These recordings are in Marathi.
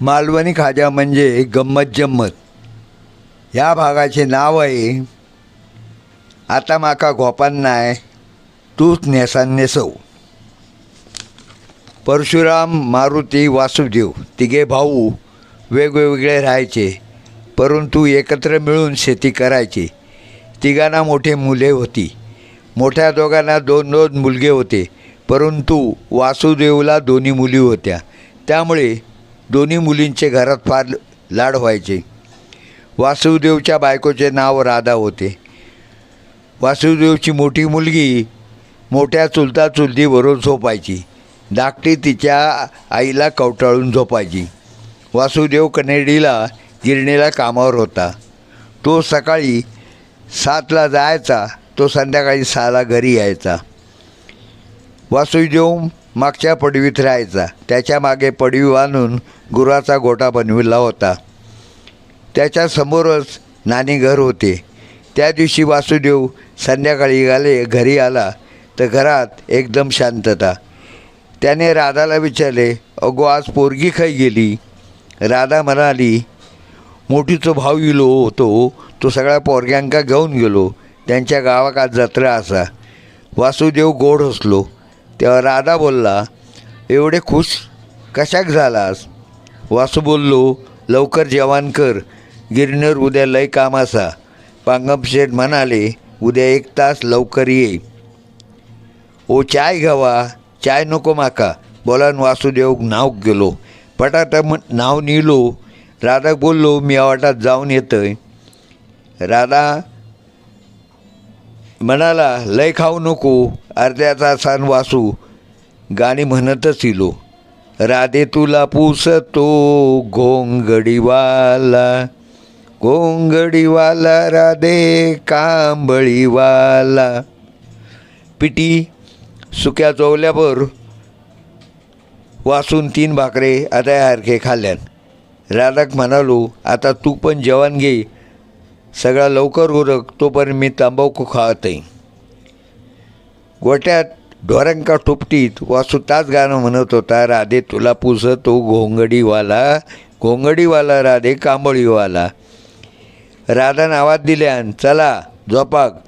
मालवणी खाजा म्हणजे गंमत जम्मत. ह्या भागाचे नाव आहे आता माका गोपांना तूच नेसान नेसव. परशुराम मारुती वासुदेव तिघे भाऊ वेगवेगळे राहायचे परंतु एकत्र मिळून शेती करायचे. तिघांना मोठे मुले होती. मोठ्या दोघांना दोन दोन मुलगे होते परंतु वासुदेवला दोन्ही मुली होत्या. त्यामुळे दोन्ही मुलींचे घरात फार लाड व्हायचे. वासुदेवच्या बायकोचे नाव राधा होते. वासुदेवची मोठी मुलगी मोठ्या चुलता चुलतीबरोबर झोपायची. धाकटी तिच्या आईला कवटाळून झोपायची. वासुदेव कनेडीला गिरणीला कामावर होता. तो सकाळी सातला जायचा तो संध्याकाळी सहाला घरी यायचा. वासुदेव मागच्या पडवीत राहायचा. त्याच्यामागे पडवी बांधून गुराचा गोटा बनविला होता. त्याच्या समोरच घर होते. त्या दिवशी वासुदेव संध्याकाळी आले घरी आला तर घरात एकदम शांतता. त्याने राधाला विचारले अगो आज पोरगी खाई गेली? राधा म्हणाली मोठीचो भाव इलो होतो. तो सगळ्या पोरग्यांका घेऊन गेलो. त्यांच्या गावात आज जत्रा असा. वासुदेव गोड हसलो. तेव्हा राधा बोलला एवढे खुश कशाक झालास? वासू बोललो लवकर जेवण कर गिरणीवर उद्या लय काम असा. पांगम शेठ म्हणाले उद्या एक तास लवकर ये. ओ चाय घ्यावा चाय नको माका. बोलान वासुदेव नाव गेलो. पटाटा नाव निलो. राधा बोललो मी वाटात जाऊन येतोय. राधा म्हणाला लय खाऊ नको अर्ध्या तासान वासू. गाणी म्हणतच इलो राधे तुला पुसतो घोंगडीवाला घोंगडीवाला राधे कांबळीवाला. पिटी सुक्या चोवल्यावर वासून तीन भाकरे आता सारखे खाल्ल्यान. राधाक म्हणालो आता तू पण जेवण घे सगळा लवकर उरक तोपर्यंत मी तंबाखू आहे गोट्यात ढोरांका टोपटीत वासू तास गाणं म्हणत होता राधे तुला पुसतो घोंगडीवाला घोंगडीवाला राधे कांबळीवाला. राधा नावात दिल्यान चला झोपाक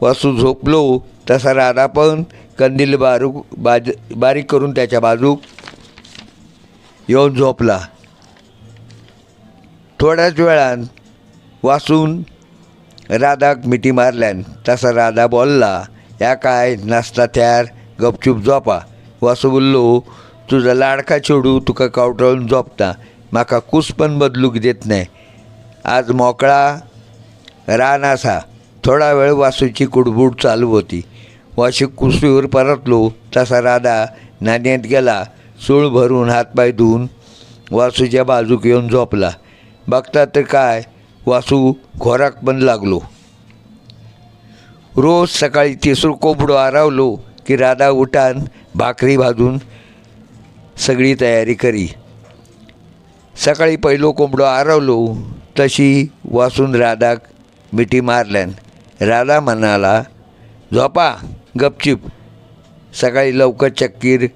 वासू झोपलो तसा राधा पण कंदील बारू बाज बारीक करून त्याच्या बाजूक येऊन झोपला. थोड्याच वेळान वासून राधाक मिठी मारल्यान तसा राधा बोलला या काय नाचता तयार? गपचूप झोपा. वासू बोललो तुझा लाडका चेडू तुका कावटाळून झोपता. म्हाका कूस पण बदलूक देत नाही आज मोकळा रान असा थोडा वेळ वासूची कुडबुड चालू होती. वाशी कुसरीवर परतलो. तसा राधा नाण्यात गेला. सूळ भरून हातपाय धुवून वासूच्या बाजूक येऊन झोपला. बघता तर काय वासू घोराक पण लागलो. रोज सकाळी तिसरू कोंबडो आरावलो की राधा उठान भाकरी भाजून सगळी तयारी करी. सकाळी पहिलो कोंबडो आरवलो तशी वासून राधाक मिठी मारल्यान. राधा म्हणाला झोपा गपचिप. सकाळी लवकर चक्कीर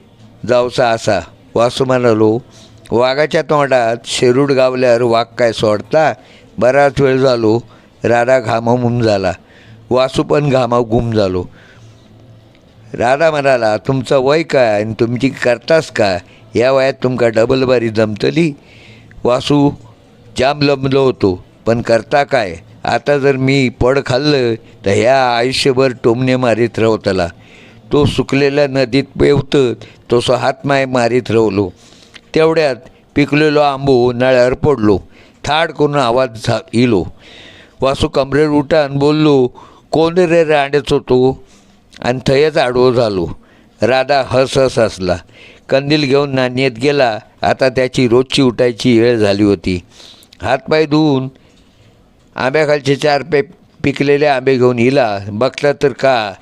जावसा असा वासू म्हणालो वाघाच्या तोंडात शेरूड गावल्यावर वाघ काय सोडता? बराच वेळ झालो राधा घामावून झाला. वासू पण घामा गुम झालो. राधा म्हणाला तुमचं वय काय आणि तुमची करतास का या वयात तुमका डबल बारी जमतली? वासू जाम लंबलो होतो पण करता काय? आता जर मी पड खाल्लं तर ह्या आयुष्यभर टोमणे मारीत राहतला तो सुकलेल्या नदीत पेवतं तसं हातमाय मारीत राहलो तेवढ्यात पिकलेलो आंबो नळ्यावर पडलो. थाड करून आवाज झा इलो वासू कमरेर उठान बोललो कोण रे रांडेच होतो? आणि थयच आडवो झालो. राधा हस हस असला कंदील घेऊन नाण्यात गेला. आता त्याची रोजची उठायची वेळ झाली होती. हातपाय धुवून आंब्याखालचे चार पे पिकलेले आंबे घेऊन इला बघला तर का?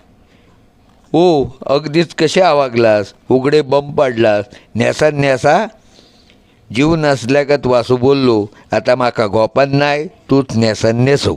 ओ अगदीच कसे आवागलास? उघडे बंब पाडलास. न्यासा न्यासा जीव नसल्यागत वासू बोललो आता माका गोपान नाय तूच नेसन नेसव